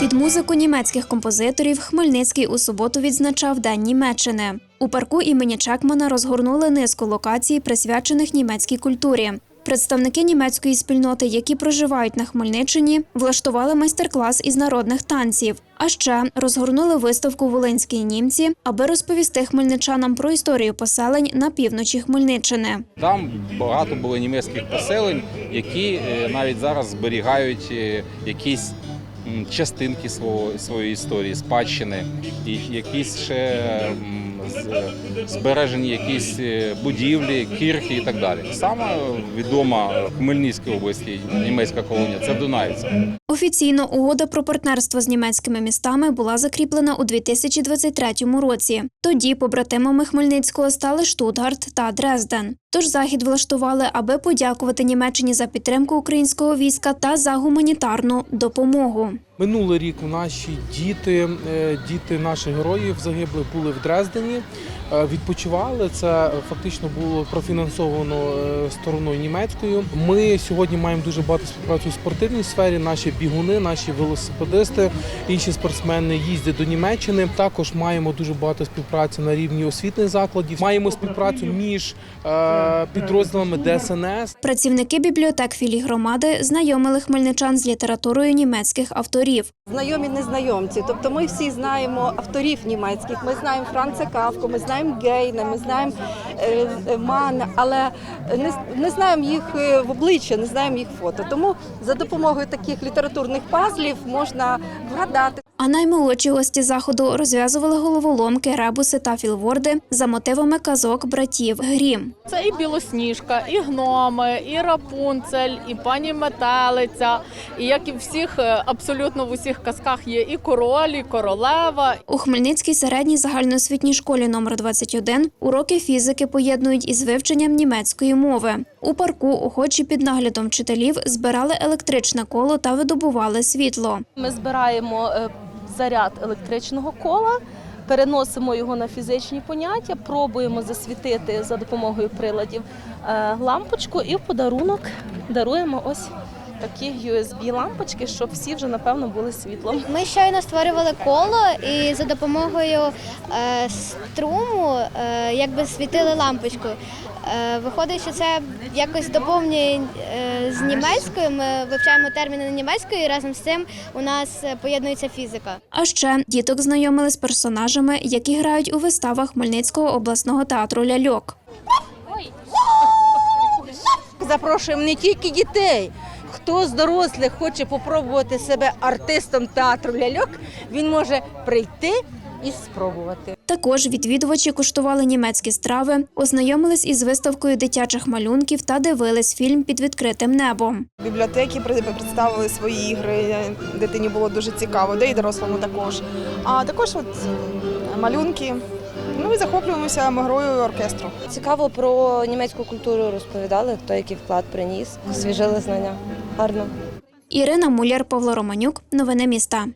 Під музику німецьких композиторів Хмельницький у суботу відзначав День Німеччини. У парку імені Чекмана розгорнули низку локацій, присвячених німецькій культурі. Представники німецької спільноти, які проживають на Хмельниччині, влаштували майстер-клас із народних танців. А ще розгорнули виставку Волинські німці, аби розповісти хмельничанам про історію поселень на півночі Хмельниччини. Там багато було німецьких поселень, які е, навіть зараз зберігають е, якісь частинки свого, своєї історії, спадщини, і якісь ще збережені якісь е, будівлі, кірхи і так далі. Саме відома в Хмельницькій області німецька колонія це Дунаївська. Офіційно угода про партнерство з німецькими містами була закріплена у 2023 році. Тоді побратимами Хмельницького стали Штутгарт та Дрезден. Тож захід влаштували, аби подякувати Німеччині за підтримку українського війська та за гуманітарну допомогу. Минулий рік наші діти, е, діти наших героїв загиблих були в Дрездені, е, відпочивали. Це фактично було профінансовано е, стороною німецькою. Ми сьогодні маємо дуже багато співпрацю у спортивній сфері. Наші бігуни, наші велосипедисти, інші спортсмени їздять до Німеччини. Також маємо дуже багато співпраці на рівні освітних закладів. Маємо співпрацю між підрозділами ДСНС. Працівники бібліотек філій громади знайомили хмельничан з літературою німецьких авторів. Знайомі незнайомці. Тобто ми всі знаємо авторів німецьких. Ми знаємо Франца Кавку, ми знаємо Гейна, ми знаємо е, е, Манна, але не, не знаємо їх е, в обличчя, не знаємо їх фото. Тому за допомогою таких літературних пазлів можна вгадати. А наймолодші гості заходу розв'язували головоломки, ребуси та філворди за мотивами казок братів Грім. Це і білосніжка, і гноми, і рапунцель, і пані метелиця. І як і всіх, е, абсолютно в усіх казках є і король, і королева, У Хмельницькій середній загальноосвітній школі номер 21 уроки фізики поєднують із вивченням німецької мови. У парку охочі під наглядом вчителів збирали електричне коло та видобували світло. Ми збираємо е, заряд електричного кола, переносимо його на фізичні поняття, пробуємо засвітити за допомогою приладів е, лампочку і в подарунок даруємо ось такі USB-лампочки, щоб всі вже напевно були світлом. Ми щойно створювали коло і за допомогою е, струму е, якби світили лампочку. Е, виходить, що це якось доповнює е, з німецькою. Ми вивчаємо терміни німецької, і разом з цим у нас поєднується фізика. А ще діток знайомили з персонажами, які грають у виставах Хмельницького обласного театру ляльок. Запрошуємо не тільки дітей. Хто з дорослих хоче попробувати себе артистом театру ляльок, він може прийти і спробувати. Також відвідувачі куштували німецькі страви, ознайомились із виставкою дитячих малюнків та дивились фільм під відкритим небом. Бібліотеки представили свої ігри. Дитині було дуже цікаво, де і дорослому також. А також от малюнки. Ну і захоплюємося грою оркестру. Цікаво про німецьку культуру розповідали, хто який вклад приніс, освіжили знання. Гарно. Ірина Муляр, Павло Романюк. Новини міста.